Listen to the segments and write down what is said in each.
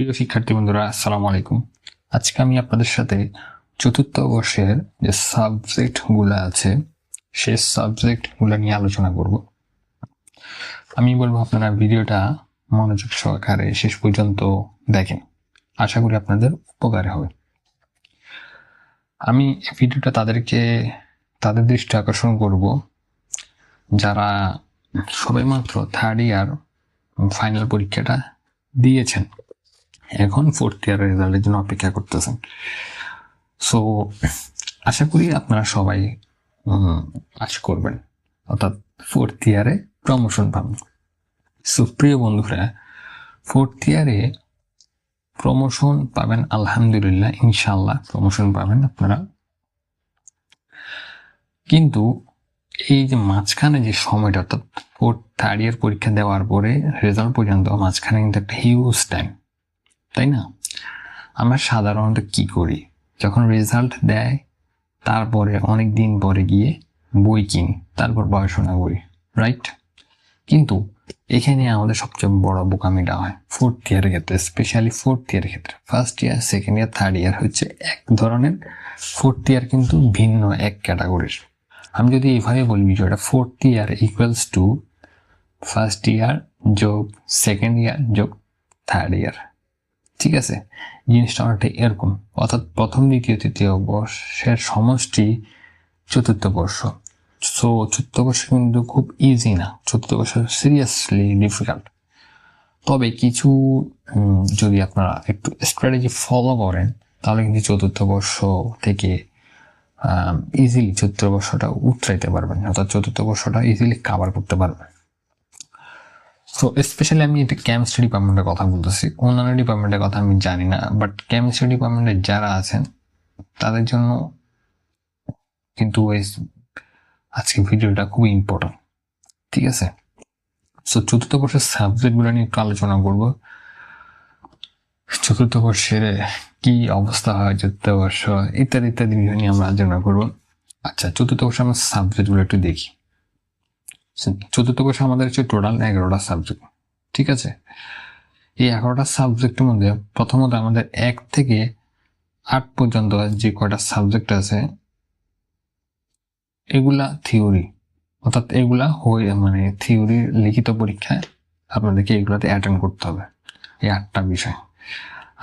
প্রিয় শিক্ষার্থী বন্ধুরা, আসসালামু আলাইকুম। আজকে আমি আপনাদের সাথে চতুর্থ বর্ষের যে সাবজেক্টগুলো আছে, সেই সাবজেক্টগুলো নিয়ে আলোচনা করব। আমি বলব আপনারা ভিডিওটা মনোযোগ সহকারে শেষ পর্যন্ত দেখেন। আশা করি আপনাদের উপকারে হবে। আমি ভিডিওটা তাদেরকে, তাদের দৃষ্টি আকর্ষণ করব। যারা সবেমাত্র থার্ড ইয়ার ফাইনাল পরীক্ষাটা দিয়েছেন এখন ফোর্থ ইয়ারের রেজাল্টের জন্য অপেক্ষা করতেছেন। সো আশা করি আপনারা সবাই পাস করবেন। অর্থাৎ ফোর্থ ইয়ারে প্রমোশন পাবেন। সো প্রিয় বন্ধুরা ফোর্থ ইয়ারে প্রমোশন পাবেন, আলহামদুলিল্লাহ ইনশাল্লাহ প্রমোশন পাবেন আপনারা। কিন্তু এই যে মাঝখানে যে সময়টা, অর্থাৎ ফোর্থ থার্ড ইয়ার পরীক্ষা দেওয়ার পরে রেজাল্ট পর্যন্ত, মাঝখানে কিন্তু একটা হিউজ টাইম তাই না? আমরা সাধারণত কি করি? যখন রেজাল্ট দেয়, তারপরে অনেক দিন পরে গিয়ে বই কিনি, তারপর পড়াশোনা করি রাইট কিন্তু এখানে আমাদের সবচেয়ে বড় বোকামিটা হয় ফোর্থ ইয়ারের ক্ষেত্রে স্পেশালি ফোর্থ ইয়ারের ক্ষেত্রে। First year second year third year হচ্ছে এক ধরনের ফোর্থ ইয়ার কিন্তু ভিন্ন এক ক্যাটাগরির আমি যদি এইভাবে বলি, বিষয়টা fourth year equals to first year যোগ সেকেন্ড ইয়ার যোগ থার্ড ইয়ার ঠিক আছে, জিনিসটা অনেকটা এরকম। অর্থাৎ প্রথম দ্বিতীয়, তৃতীয় বর্ষের সমষ্টি চতুর্থ বর্ষ। সো চতুর্থ বর্ষ কিন্তু খুব ইজি না। চতুর্থ বর্ষ সিরিয়াসলি ডিফিকাল্ট তবে কিছু যদি আপনারা একটু স্ট্র্যাটেজি ফলো করেন, তাহলে কিন্তু চতুর্থ বর্ষ থেকে ইজিলি চতুর্থ বর্ষটা উতরাইতে পারবেন। অর্থাৎ চতুর্থ বর্ষটা ইজিলি কাভার করতে পারবেন। সো স্পেশালি আমি এটা কেমিস্ট্রি ডিপার্টমেন্টের কথা বলতেছি। অন্যান্য ডিপার্টমেন্টের কথা আমি জানি না বাট কেমিস্ট্রি ডিপার্টমেন্টে যারা আছেন, তাদের জন্য কিন্তু ওই আজকে ভিডিওটা খুবই ইম্পর্টেন্ট ঠিক আছে? সো চতুর্থ বর্ষের সাবজেক্টগুলো নিয়ে একটু আলোচনা করব। চতুর্থ বর্ষের কি অবস্থা হয়, চতুর্থ বর্ষ, ইত্যাদি ইত্যাদি বিষয় নিয়ে আমরা আলোচনা করব। আচ্ছা চতুর্থ বর্ষে আমরা সাবজেক্টগুলো একটু দেখি। চতুর্থ বর্ষে আমাদের হচ্ছে টোটাল এগারোটা সাবজেক্ট ঠিক আছে? এই এগারোটা সাবজেক্টের মধ্যে প্রথমত আমাদের এক থেকে আট পর্যন্ত যে কয়টা সাবজেক্ট আছে, এগুলা থিওরি অর্থাৎ এগুলা হয়ে মানে থিওরির লিখিত পরীক্ষায় আপনাদেরকে এগুলাতে অ্যাটেন্ড করতে হবে। এই আটটা বিষয়।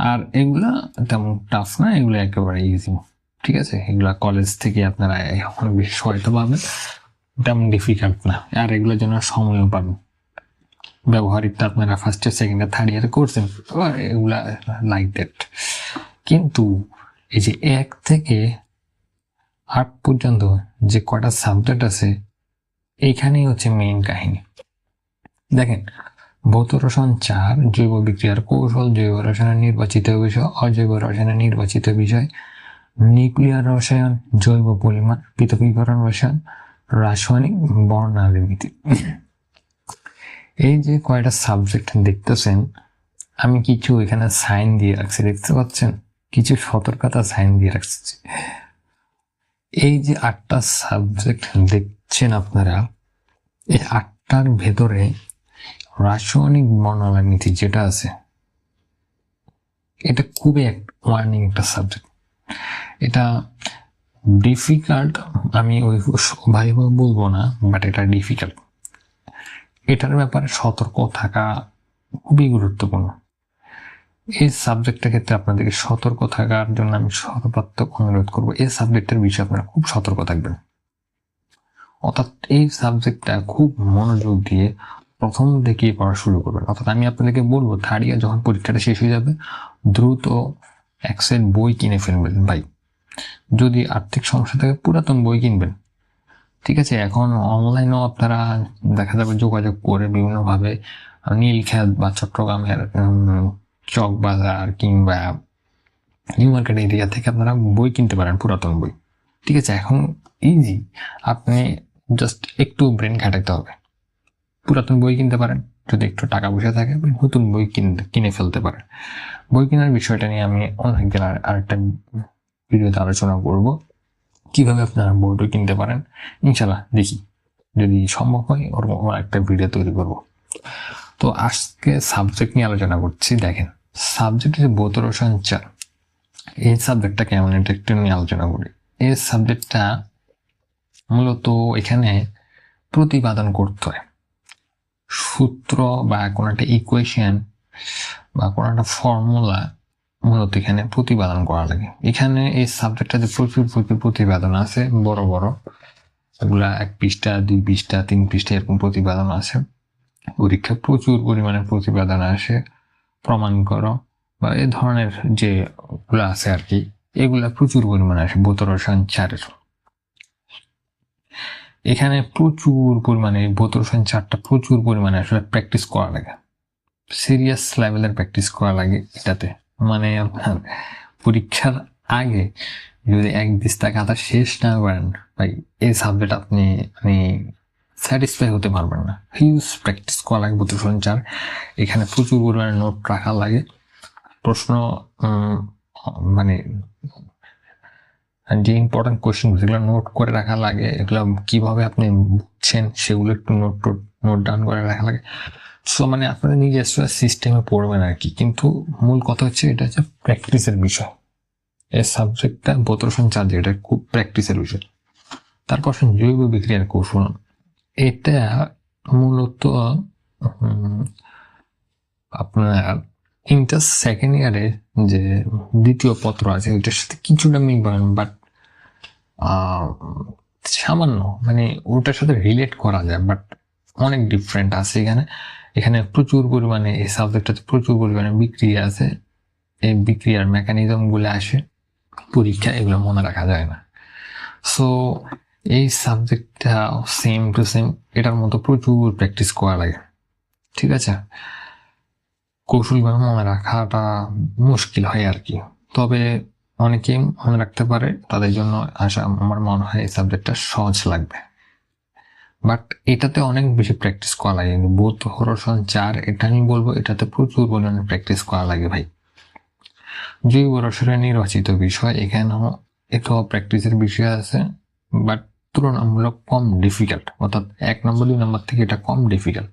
আর এগুলা তেমন টাফ না, এগুলো একেবারে ইজি ঠিক আছে? এগুলা কলেজ থেকে আপনারা অনেক বেশি সহায়তা পাবেন। তেমন ডিফিকাল্ট না। আর এগুলোর জন্য সময়ও পাবেন ব্যবহারিকটা আপনারা first year second year third ইয়ারে করছেন এগুলা লাইক দ্যাট কিন্তু এই যে এক থেকে আট পর্যন্ত যে কটা সাবজেক্ট আছে এইখানেই হচ্ছে মেইন কাহিনী। দেখেন, ভৌত রসায়ন চার, জৈব বিক্রিয়ার কৌশল, জৈব রসায়নের নির্বাচিত বিষয়, অজৈব রসায়নের নির্বাচিত বিষয়, নিউক্লিয়ার রসায়ন, জৈব পরিমাণ, পৃথকীকরণ রসায়ন রাসায়নিক বর্ণালিমিতি এই যে কয়টা সাবজেক্ট দেখতেছেন, আমি কিছু এখানে সাইন দিয়ে রাখছি, দেখতে পাচ্ছেন? কিছু সতর্কতা সাইন দিয়ে রাখছি। এই যে আটটা সাবজেক্ট দেখছেন আপনারা, এই আটটার ভেতরে রাসায়নিক বর্ণালিমিতি যেটা আছে, এটা খুবই এক ওয়ার্নিং একটা সাবজেক্ট এটা ডিফিকাল্ট আমি ওই ভাইভাবে বলব না বাট এটা ডিফিকাল্ট এটার ব্যাপারে সতর্ক থাকা খুবই গুরুত্বপূর্ণ। এই সাবজেক্টের ক্ষেত্রে আপনাদেরকে সতর্ক থাকার জন্য আমি সর্বাত্মক অনুরোধ করব, এই সাবজেক্টের বিষয়ে আপনারা খুব সতর্ক থাকবেন। অর্থাৎ এই সাবজেক্টটা খুব মনোযোগ দিয়ে প্রথম থেকেই পড়া শুরু করবেন। অর্থাৎ আমি আপনাদেরকে বলব থার্ড ইয়ার যখন পরীক্ষাটা শেষ হয়ে যাবে, দ্রুত এক সেট বই কিনে ফেলবেন, ভাই। যদি আর্থিক সমস্যা থাকে, পুরাতন বই কিনবেন। ঠিক আছে, এখন অনলাইনেও আপনারা দেখা যাবে যোগাযোগ করে বিভিন্নভাবে নীলখ্যাত বা চট্টগ্রামের চক বাজার কিংবা নিউ মার্কেট এরিয়া থেকে আপনারা বই কিনতে পারেন, পুরাতন বই। ঠিক আছে, এখন ইজি আপনি জাস্ট একটু ব্রেন খাটাইতে হবে। পুরাতন বই কিনতে পারেন, যদি একটু টাকা পয়সা থাকে নতুন বই কিনে ফেলতে পারেন। বই কেনার বিষয়টা নিয়ে আমি অনেকদিন আরেকটা ভিডিওতে আলোচনা করব। কীভাবে আপনারা বইটা কিনতে পারেন? ইনশাল্লাহ দেখি। যদি সম্ভব হয়, ওরকম একটা ভিডিও তৈরি করব। তো আজকে সাবজেক্ট নিয়ে আলোচনা করছি, দেখেন। সাবজেক্ট যে ভৌত রসায়ন এই সাবজেক্টটা কেমন? এটা একটু নিয়ে আলোচনা করি। এই সাবজেক্টটা মূলত এখানে প্রতিপাদন করতে হয়। সূত্র বা কোনো একটা ইকুয়েশন বা কোনো একটা ফর্মুলা মূলত এখানে প্রতিপাদন করা লাগে। এখানে এই সাবজেক্টটাতে প্রচুর প্রচুর প্রতিপাদন আছে, বড় বড়। এগুলা এক পৃষ্ঠা, দুই পৃষ্ঠা, তিন পৃষ্ঠা এরকম প্রতিপাদন আছে। পরীক্ষা প্রচুর পরিমাণে প্রতিপাদন আসে। প্রমাণ করো বা এ ধরনের যে গুলো আছে আর কি, এগুলা প্রচুর পরিমাণে আসে, বোতর চারের এখানে প্রচুর পরিমাণে বোতর চারটা প্রচুর পরিমাণে আসলে প্র্যাকটিস করা লাগে। সিরিয়াস লেভেলের প্র্যাকটিস করা লাগে এটাতে। মানে আপনার পরীক্ষার আগে যদি এক দিস্তা খাতা শেষ না করেন, ভাই, এই সাবজেক্ট আপনি মানে স্যাটিসফাই হতে পারবেন না। হিউজ প্র্যাকটিস করা লাগে বোতর সঞ্চার। এখানে প্রচুর পরিমাণে নোট রাখা লাগে। প্রশ্ন মানে যে ইম্পর্টেন্ট কোয়েশ্চেন যেগুলো নোট করে রাখা লাগে, এগুলো কীভাবে আপনি বুঝছেন, সেগুলো একটু নোট নোট ডাউন করে রাখা লাগে। সো মানে আপনাদের নিজস্ব সিস্টেমে পড়বেন আর কি। কিন্তু মূল কথা হচ্ছে এটা হচ্ছে প্র্যাকটিসের বিষয়। এই সাবজেক্টটা বোতরসন চার্জ এটা খুব প্র্যাকটিসের বিষয়। তারপর জৈব বিক্রিয়ার কৌশল। এটা মূলত আপনার ইন্টার সেকেন্ড ইয়ারে যে দ্বিতীয় পত্র আছে, ওইটার সাথে কিছুটা মিল বাট সামান্য মানে ওটার সাথে রিলেট করা যায় বাট অনেক ডিফারেন্ট আছে এখানে। এখানে প্রচুর পরিমাণে এই সাবজেক্টটাতে প্রচুর পরিমাণে বিক্রিয়া আছে। এই বিক্রিয়ার মেকানিজমগুলো আসে, পরীক্ষা, এগুলো মনে রাখা যায় না। সো এই সাবজেক্টটা সেম টু সেম এটার মতো প্রচুর প্র্যাকটিস করা লাগে। ঠিক আছে? কৌশলভাবে মনে রাখাটা মুশকিল হয় আর কি। তবে অনেকেই মনে রাখতে পারে, তাদের জন্য আশা, আমার মনে হয় এই সাবজেক্টটা সহজ লাগবে। বাট এটাতে অনেক বেশি প্র্যাকটিস করা লাগে। বোধ হরসন চার, এটা আমি বলব, এটাতে প্রচুর পরিমাণে প্র্যাকটিস করা লাগে ভাই। জৈব রসায়ন নির্বাচিত বিষয় এখানেও এটাও প্র্যাকটিসের বিষয় আছে বাট তুলনামূলক কম ডিফিকাল্ট অর্থাৎ এক নম্বর দুই নম্বর থেকে এটা কম ডিফিকাল্ট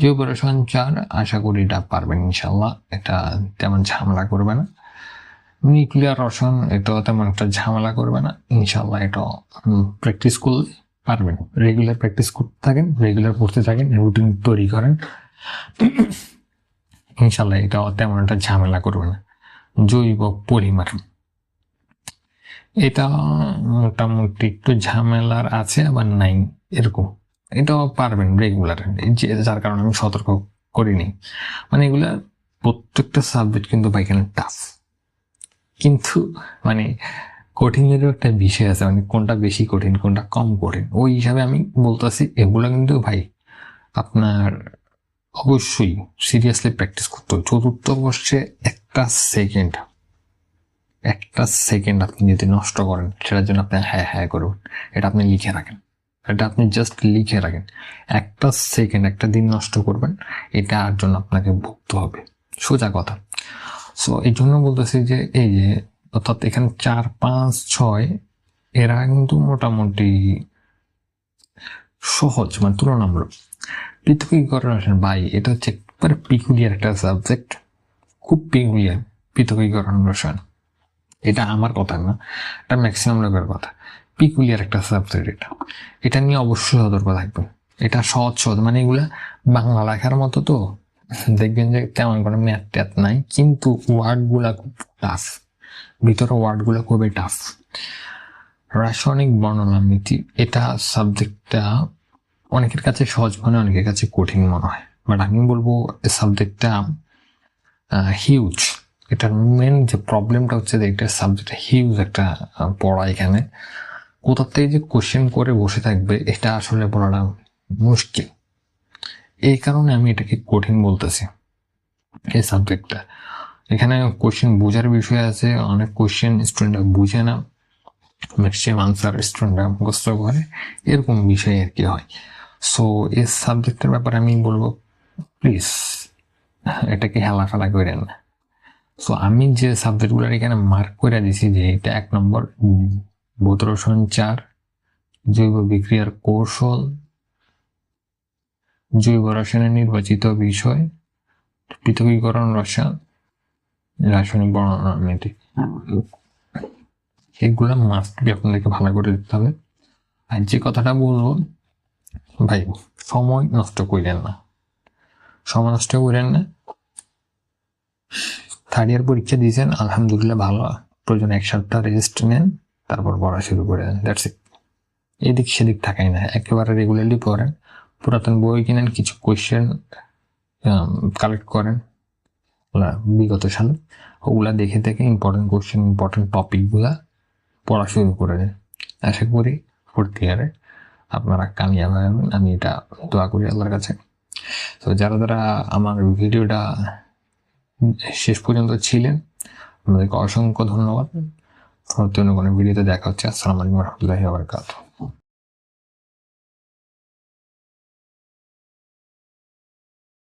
জৈব রসায়ন চার, আশা করি এটা পারবেন ইনশাল্লাহ এটা তেমন ঝামেলা করবে না। নিউক্লিয়ার রসায়ন এটাও তেমন একটা ঝামেলা করবে না। ইনশাল্লাহ এটা প্র্যাকটিস করলে পারবেন। রেগুলার প্র্যাকটিস করতে থাকেন রেগুলার পড়তে থাকেন রুটিন তৈরি করেন। ইনশাল্লাহ এটা তেমন একটা ঝামেলা করবে না। জৈব পরিমাণ। এটা মোটামুটি একটু ঝামেলার আছে, আবার নাই, এরকম। এটাও পারবেন রেগুলার যে যার কারণে আমি সতর্ক করিনি। মানে এগুলা প্রত্যেকটা সাবজেক্ট কিন্তু বা এখানে টাফ কিন্তু মানে কঠিনেরও একটা বিষয় আছে মানে কোনটা বেশি কঠিন, কোনটা কম কঠিন। ওই হিসাবে আমি বলতেছি, এগুলো কিন্তু ভাই আপনার অবশ্যই সিরিয়াসলি প্র্যাকটিস করতে হবে। চতুর্থ বর্ষে একটা সেকেন্ড একটা সেকেন্ড আপনি যদি নষ্ট করেন, সেটার জন্য আপনি হ্যাঁ হ্যাঁ করবেন এটা আপনি লিখে রাখেন। এটা আপনি জাস্ট লিখে রাখেন। একটা সেকেন্ড একটা দিন নষ্ট করবেন এটা আর জন্য আপনাকে ভুগতে হবে। সোজা কথা। সো এই জন্য বলতেছি যে, এই যে অর্থাৎ এখানে চার, পাঁচ, ছয়, এরা কিন্তু মোটামুটি সহজ মানে তুলনামূলক। পৃথকীকরণ আসেন ভাই, এটা হচ্ছে একবারে পিকুলিয়ার একটা সাবজেক্ট খুব পিকুলিয়ার পৃথকীকরণ রসায়ন এটা আমার কথা না, এটা ম্যাক্সিমাম লোকের কথা। পিকুলিয়ার একটা সাবজেক্ট এটা। এটা নিয়ে অবশ্যই সতর্ক থাকবেন। এটা সহজ সহজ মানে এগুলা বাংলা লেখার মতো তো। দেখবেন যে তেমন কোনো ম্যাথ ট্যাথ নাই, কিন্তু ওয়ার্ডগুলা খুব টাফ ভিতরে ওয়ার্ডগুলো খুবই টাফ রাসায়নিক বর্ণনা নীতি, এটা সাবজেক্টটা অনেকের কাছে সহজ মনে অনেকের কাছে কঠিন মনে হয়। বাট আমি বলব, এই সাবজেক্টটা হিউজ এটার মেন যে প্রবলেমটা হচ্ছে যে এটা সাবজেক্ট হিউজ একটা পড়া এখানে। কোথার থেকে যে কোশ্চেন করে বসে থাকবে, এটা আসলে বলাটা মুশকিল। এই কারণে আমি এটাকে কঠিন বলতেছি, এই সাবজেক্টটা এখানে কোশ্চেন বোঝার বিষয় আছে। অনেক কোশ্চেন স্টুডেন্টরা বুঝে না। ম্যাক্সিমাম আনসার স্টুডেন্টরা মুখস্থ করে। এরকম বিষয় আর কি হয়। সো এই সাবজেক্টের ব্যাপারে আমি বলব প্লিজ এটাকে হেলা ফেলা করেন। না সো আমি যে সাবজেক্টগুলোর এখানে মার্ক করে দিছি যে এটা এক নম্বর বোতল সঞ্চার জৈব বিক্রিয়ার কৌশল, জৈব রসায়নের নির্বাচিত বিষয়, পৃথকীকরণ রসায়ন রাসায়নিক বর্ণনা মেয়েটি। এগুলো মাস্ট বি আপনাদেরকে ভালো করে দিতে হবে। আর যে কথাটা বলব ভাই সময় নষ্ট করেন না। সময় নষ্ট করেন না। থার্ড ইয়ার পরীক্ষা দিয়েছেন আলহামদুলিল্লাহ ভালো। প্রয়োজন এক সপ্তাহ রেস্ট নেন তারপর পড়া শুরু করে দেন দ্যাটস ইট এদিক সেদিক থাকাই না একেবারে রেগুলারলি পড়েন। পুরাতন বই কিনেন কিছু কোয়েশ্চেন কালেক্ট করেন। বিগত সালে, ওগুলা দেখে দেখে ইম্পর্টেন্ট কোয়েশ্চেন ইম্পর্টেন্ট টপিকগুলা পড়া শুরু করে দেন আশা করি ফোর্থ ইয়ারে আপনারা কামিয়াব হবেন আমি এটা দোয়া করি আল্লাহর কাছে। তো যারা যারা আমার ভিডিওটা শেষ পর্যন্ত ছিলেন, আপনাদেরকে অসংখ্য ধন্যবাদ। নতুন কোনো ভিডিওতে দেখা হচ্ছে। আসসালামু আলাইকুম রহমতুল্লাহি আবরকাত